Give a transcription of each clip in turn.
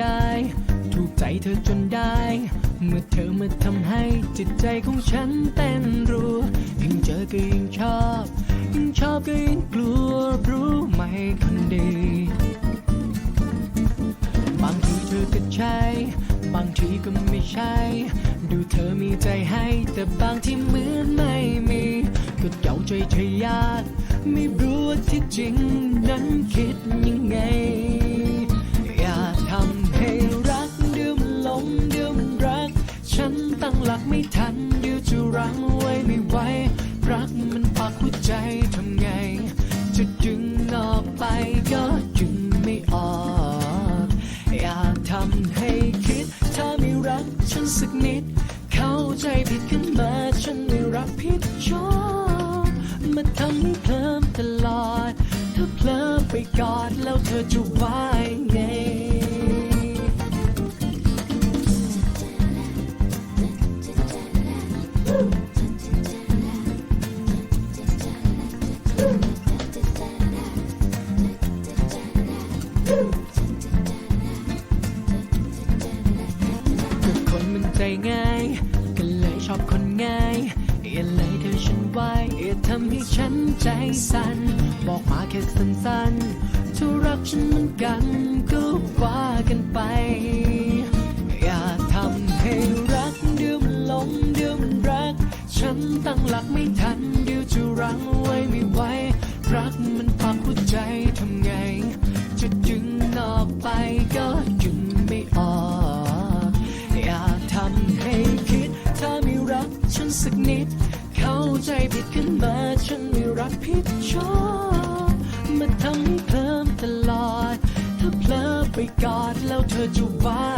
ได้ ถูกใจเธอจนได้ เมื่อเธอมาทำให้จิตใจของฉันเต้นรัวยิ่งเจอก็ยิ่งชอบ ยิ่งชอบก็ยิ่งกลัวรู้ไหมคนดีบางทีเธอก็ใช่ บางทีก็ไม่ใช่ ดูเธอมีใจให้ แต่บางที่เหมือนไม่มี ก็เดาใจเธอยาก ไม่รู้ว่าที่จริงนั้นคิดยัง ไม่ทันเดี๋ยวจะรั้งไว้ไม่ไหวรักมันปักหัวใจทำไง จะดึงออกไปก็ดึงไม่ออก อย่าทำให้คิด ถ้าไม่รักฉันสักนิด เข้าใจผิดขึ้นมาฉันไม่รับผิดชอบมาทำให้เคลิ้มตลอด ถ้าเพลอไปกอดแล้วเธอจะว่ายังไง กันใจง่ายก็เลยชอบคนง่ายอย่าเลยเธอฉันไว้อย่าทำให้ฉันใจสั่นบอกมาแค่สั้นๆถ้ารักฉันเหมือนกันก็ว่ากันไป อย่าทำให้รักเดี๋ยวมันหลงเดี๋ยวมันรัก ฉันตั้งหลักไม่ทันเดี๋ยวจะรั้งไว้ไม่ไหวรักมันปักหัวใจทำไง จะดึงออกไป สักนิด เข้าใจผิดขึ้นมาฉันไม่รับผิดชอบมาทำให้เพิ่มตลอด ถ้าเพลอไปกอดแล้วเธอจะว่า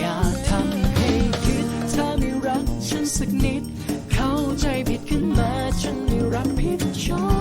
อยากทำให้คิดเธอไม่รักฉันสักนิด เข้าใจผิดขึ้นมาฉันไม่รับผิดชอบ